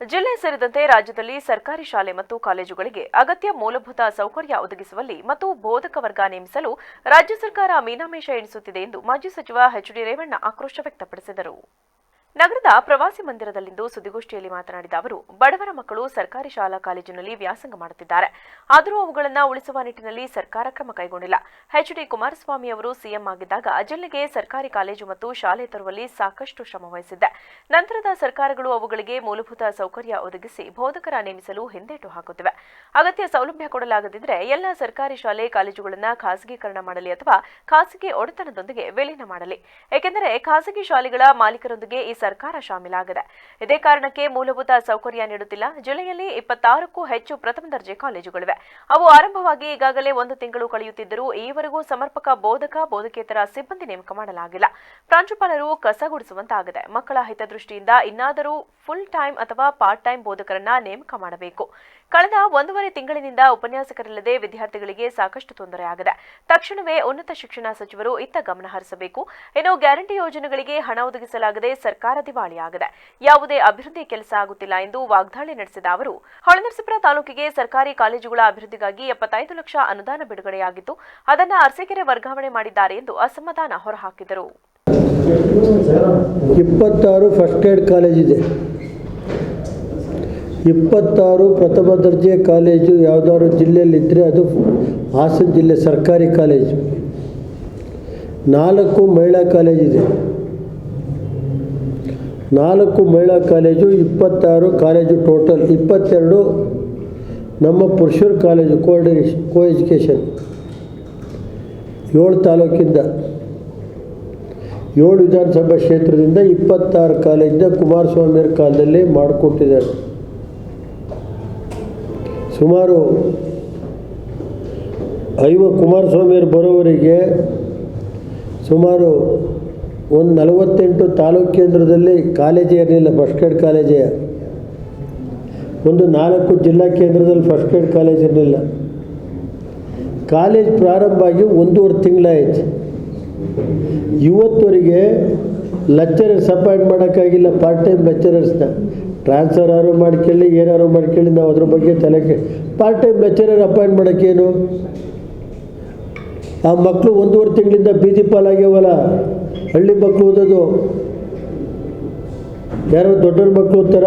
ಜಿಲ್ಲೆ ಸೇರಿದಂತೆ ರಾಜ್ಯದಲ್ಲಿ ಸರ್ಕಾರಿ ಶಾಲೆ ಮತ್ತು ಕಾಲೇಜುಗಳಿಗೆ ಅಗತ್ಯ ಮೂಲಭೂತ ಸೌಕರ್ಯ ಒದಗಿಸುವಲ್ಲಿ ಮತ್ತು ಬೋಧಕ ವರ್ಗ ನೇಮಿಸಲು ರಾಜ್ಯ ಸರ್ಕಾರ ಮೀನಾಮೇಷ ಎಣಿಸುತ್ತಿದೆ ಎಂದು ಮಾಜಿ ಸಚಿವ ಎಚ್ ಡಿ ರೇವಣ್ಣ ಆಕ್ರೋಶ ವ್ಯಕ್ತಪಡಿಸಿದರು. ನಗರದ ಪ್ರವಾಸಿ ಮಂದಿರದಲ್ಲಿಂದು ಸುದ್ದಿಗೋಷ್ಠಿಯಲ್ಲಿ ಮಾತನಾಡಿದ ಅವರು, ಬಡವರ ಮಕ್ಕಳು ಸರ್ಕಾರಿ ಶಾಲಾ ಕಾಲೇಜಿನಲ್ಲಿ ವ್ಯಾಸಂಗ ಮಾಡುತ್ತಿದ್ದಾರೆ. ಆದರೂ ಅವುಗಳನ್ನು ಉಳಿಸುವ ನಿಟ್ಟಿನಲ್ಲಿ ಸರ್ಕಾರ ಕ್ರಮ ಕೈಗೊಂಡಿಲ್ಲ. ಎಚ್ಡಿ ಕುಮಾರಸ್ವಾಮಿ ಅವರು ಸಿಎಂ ಆಗಿದ್ದಾಗ ಜಿಲ್ಲೆಗೆ ಸರ್ಕಾರಿ ಕಾಲೇಜು ಮತ್ತು ಶಾಲೆ ತರುವಲ್ಲಿ ಸಾಕಷ್ಟು ಶ್ರಮ ವಹಿಸಿದ್ದೆ. ನಂತರದ ಸರ್ಕಾರಗಳು ಅವುಗಳಿಗೆ ಮೂಲಭೂತ ಸೌಕರ್ಯ ಒದಗಿಸಿ ಬೋಧಕರ ನೇಮಿಸಲು ಹಿಂದೇಟು ಹಾಕುತ್ತಿವೆ. ಅಗತ್ಯ ಸೌಲಭ್ಯ ಕೊಡಲಾಗದಿದ್ದರೆ ಎಲ್ಲ ಸರ್ಕಾರಿ ಶಾಲೆ ಕಾಲೇಜುಗಳನ್ನು ಖಾಸಗೀಕರಣ ಮಾಡಲಿ ಅಥವಾ ಖಾಸಗಿ ಒಡೆತನದೊಂದಿಗೆ ವಿಲೀನ ಮಾಡಲಿ. ಏಕೆಂದರೆ ಖಾಸಗಿ ಶಾಲೆಗಳ ಮಾಲೀಕರೊಂದಿಗೆ ಈ ಸರ್ಕಾರ ಶಾಮೀಲಾಗಿದೆ. ಇದೇ ಕಾರಣಕ್ಕೆ ಮೂಲಭೂತ ಸೌಕರ್ಯ ನೀಡುತ್ತಿಲ್ಲ. ಜಿಲ್ಲೆಯಲ್ಲಿ ಇಪ್ಪತ್ತಾರಕ್ಕೂ ಹೆಚ್ಚು ಪ್ರಥಮ ದರ್ಜೆ ಕಾಲೇಜುಗಳಿವೆ. ಅವು ಆರಂಭವಾಗಿ ಈಗಾಗಲೇ ಒಂದು ತಿಂಗಳು ಕಳೆಯುತ್ತಿದ್ದರೂ ಈವರೆಗೂ ಸಮರ್ಪಕ ಬೋಧಕ, ಬೋಧಕೇತರ ಸಿಬ್ಬಂದಿ ನೇಮಕ ಮಾಡಲಾಗಿಲ್ಲ. ಪ್ರಾಂಶುಪಾಲರು ಕಸಗುಡಿಸುವಂತಾಗಿದೆ ಮಕ್ಕಳ ಹಿತದೃಷ್ಟಿಯಿಂದ ಇನ್ನಾದರೂ ಫುಲ್ ಟೈಮ್ ಅಥವಾ ಪಾರ್ಟ್ ಟೈಮ್ ಬೋಧಕರನ್ನ ನೇಮಕ ಮಾಡಬೇಕು. ಕಳೆದ ಒಂದೂವರೆ ತಿಂಗಳಿನಿಂದ ಉಪನ್ಯಾಸಕರಿಲ್ಲದೆ ವಿದ್ಯಾರ್ಥಿಗಳಿಗೆ ಸಾಕಷ್ಟು ತೊಂದರೆಯಾಗಿದೆ ತಕ್ಷಣವೇ ಉನ್ನತ ಶಿಕ್ಷಣ ಸಚಿವರು ಇತ್ತ ಗಮನ ಹರಿಸಬೇಕು. ಇನ್ನು ಗ್ಯಾರಂಟಿ ಯೋಜನೆಗಳಿಗೆ ಹಣ ಒದಗಿಸಲಾಗದೆ ಸರ್ಕಾರ ದಿವಾಳಿಯಾಗಿದೆ ಯಾವುದೇ ಅಭಿವೃದ್ಧಿ ಕೆಲಸ ಆಗುತ್ತಿಲ್ಲ ಎಂದು ವಾಗ್ದಾಳಿ ನಡೆಸಿದ ಅವರು, ಹೊಳೆನರಸೀಪುರ ತಾಲೂಕಿಗೆ ಸರ್ಕಾರಿ ಕಾಲೇಜುಗಳ ಅಭಿವೃದ್ಧಿಗಾಗಿ ಎಪ್ಪತ್ತೈದು ಲಕ್ಷ ಅನುದಾನ ಬಿಡುಗಡೆಯಾಗಿದ್ದು ಅದನ್ನು ಅರಸೀಕೆರೆ ವರ್ಗಾವಣೆ ಮಾಡಿದ್ದಾರೆ ಎಂದು ಅಸಮಾಧಾನ ಹೊರಹಾಕಿದರು. ಇಪ್ಪತ್ತಾರು ಫಸ್ಟ್ ಏಡ್ ಕಾಲೇಜ್ ಇದೆ. ಇಪ್ಪತ್ತಾರು ಪ್ರಥಮ ದರ್ಜೆ ಕಾಲೇಜು ಯಾವುದಾದ್ರು ಜಿಲ್ಲೆಯಲ್ಲಿದ್ದರೆ ಅದು ಹಾಸನ ಜಿಲ್ಲೆ, ಸರ್ಕಾರಿ ಕಾಲೇಜು. ನಾಲ್ಕು ಮಹಿಳಾ ಕಾಲೇಜಿದೆ ನಾಲ್ಕು ಮಹಿಳಾ ಕಾಲೇಜು, ಇಪ್ಪತ್ತಾರು ಕಾಲೇಜು ಟೋಟಲ್. ಇಪ್ಪತ್ತೆರಡು ನಮ್ಮ ಪುರುಷರ ಕಾಲೇಜು ಕೋಆರ್ಡಿನೇಷ್ ಕೋ ಎಜುಕೇಷನ್ ಏಳು ತಾಲೂಕಿಂದ. ಏಳು ವಿಧಾನಸಭಾ ಕ್ಷೇತ್ರದಿಂದ ಇಪ್ಪತ್ತಾರು ಕಾಲೇಜಿಂದ ಕುಮಾರಸ್ವಾಮಿಯವ್ರ ಕಾಲದಲ್ಲಿ ಮಾಡಿಕೊಟ್ಟಿದ್ದಾರೆ. ಸುಮಾರು ಐವ ಕುಮಾರಸ್ವಾಮಿಯವರು ಬರೋವರಿಗೆ ಸುಮಾರು ಒಂದು ನಲವತ್ತೆಂಟು ತಾಲೂಕು ಕೇಂದ್ರದಲ್ಲಿ ಕಾಲೇಜೇ ಇರಲಿಲ್ಲ ಫಸ್ಟ್ ಗ್ರೇಡ್ ಕಾಲೇಜೇ. ಒಂದು ನಾಲ್ಕು ಜಿಲ್ಲಾ ಕೇಂದ್ರದಲ್ಲಿ ಫಸ್ಟ್ ಗ್ರೇಡ್ ಕಾಲೇಜ್ ಇರಲಿಲ್ಲ. ಕಾಲೇಜ್ ಪ್ರಾರಂಭ ಆಗಿ ಒಂದೂವರೆ ತಿಂಗಳಾಯ್ತು. ಇವತ್ತುವರೆಗೆ ಲೆಕ್ಚರರ್ಸ್ ಅಪಾಯಿಂಟ್ ಮಾಡೋಕ್ಕಾಗಿಲ್ಲ ಪಾರ್ಟ್ ಟೈಮ್ ಲೆಕ್ಚರರ್ಸ್ನ ಟ್ರಾನ್ಸ್ಫರ್ ಯಾರು ಮಾಡ್ಕೊಳ್ಳಿ, ಏನಾದ್ರು ಮಾಡ್ಕೊಳ್ಳಿ, ನಾವು ಅದ್ರ ಬಗ್ಗೆ ತಲೆ ಪಾರ್ಟ್ ಟೈಮ್ ಲೆಕ್ಚರರ್ ಅಪಾಯಿಂಟ್ ಮಾಡೋಕ್ಕೇನು? ಆ ಮಕ್ಕಳು ಒಂದೂವರೆ ತಿಂಗಳಿಂದ ಬೀದಿ ಪಾಲಾಗ್ಯಾವಲ್ಲ, ಹಳ್ಳಿ ಮಕ್ಕಳು ಓದೋದು. ಯಾರೋ ದೊಡ್ಡವ್ರ ಮಕ್ಕಳು ಓದ್ತಾರ?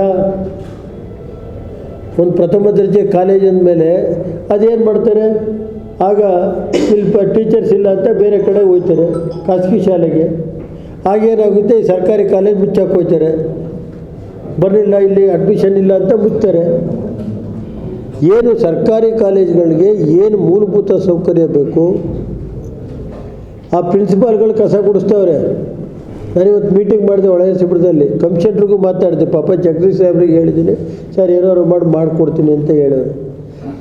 ಒಂದು ಪ್ರಥಮ ದರ್ಜೆ ಕಾಲೇಜ್ ಅಂದಮೇಲೆ ಅದೇನು ಮಾಡ್ತಾರೆ? ಆಗ ಇಲ್ಲಿ ಟೀಚರ್ಸ್ ಇಲ್ಲ ಅಂತ ಬೇರೆ ಕಡೆ ಹೋಗ್ತಾರೆ, ಖಾಸಗಿ ಶಾಲೆಗೆ. ಆಗೇನಾಗುತ್ತೆ ಸರ್ಕಾರಿ ಕಾಲೇಜ್ ಮುಚ್ಚಾಕೆ ಹೋಗ್ತಾರೆ. ಬರಲಿಲ್ಲ, ಇಲ್ಲಿ ಅಡ್ಮಿಷನ್ ಇಲ್ಲ ಅಂತ ಮುಚ್ತಾರೆ ಏನು ಸರ್ಕಾರಿ ಕಾಲೇಜ್ಗಳಿಗೆ ಏನು ಮೂಲಭೂತ ಸೌಕರ್ಯ ಬೇಕು? ಆ ಪ್ರಿನ್ಸಿಪಾಲ್ಗಳು ಕಸ ಗುಡಿಸ್ತವ್ರೆ. ನಾನಿವತ್ತು ಮೀಟಿಂಗ್ ಮಾಡಿದೆ ಒಳಸಿಬಿಡದಲ್ಲಿ ಕಮಿಷನ್ರಿಗೂ ಮಾತಾಡಿದೆ. ಪಾಪ ಜಗದೀಶ್ ಸಾಹೇಬ್ರಿಗೆ ಹೇಳಿದ್ದೀನಿ. ಸರ್, ಏನಾದ್ರು ಮಾಡಿ, ಮಾಡಿಕೊಡ್ತೀನಿ ಅಂತ ಹೇಳಿದ್ರು.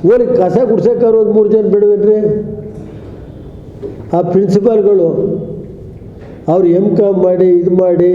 ಓಲಿ, ಕಸ ಗುಡ್ಸೋಕ್ಕಾರು ಒಂದು ಮೂರು ಜನ ಬಿಡುವೇನ್ರಿ? ಆ ಪ್ರಿನ್ಸಿಪಾಲ್ಗಳು ಅವ್ರು ಎಂ ಕಾಮ್ ಮಾಡಿ, ಇದು ಮಾಡಿ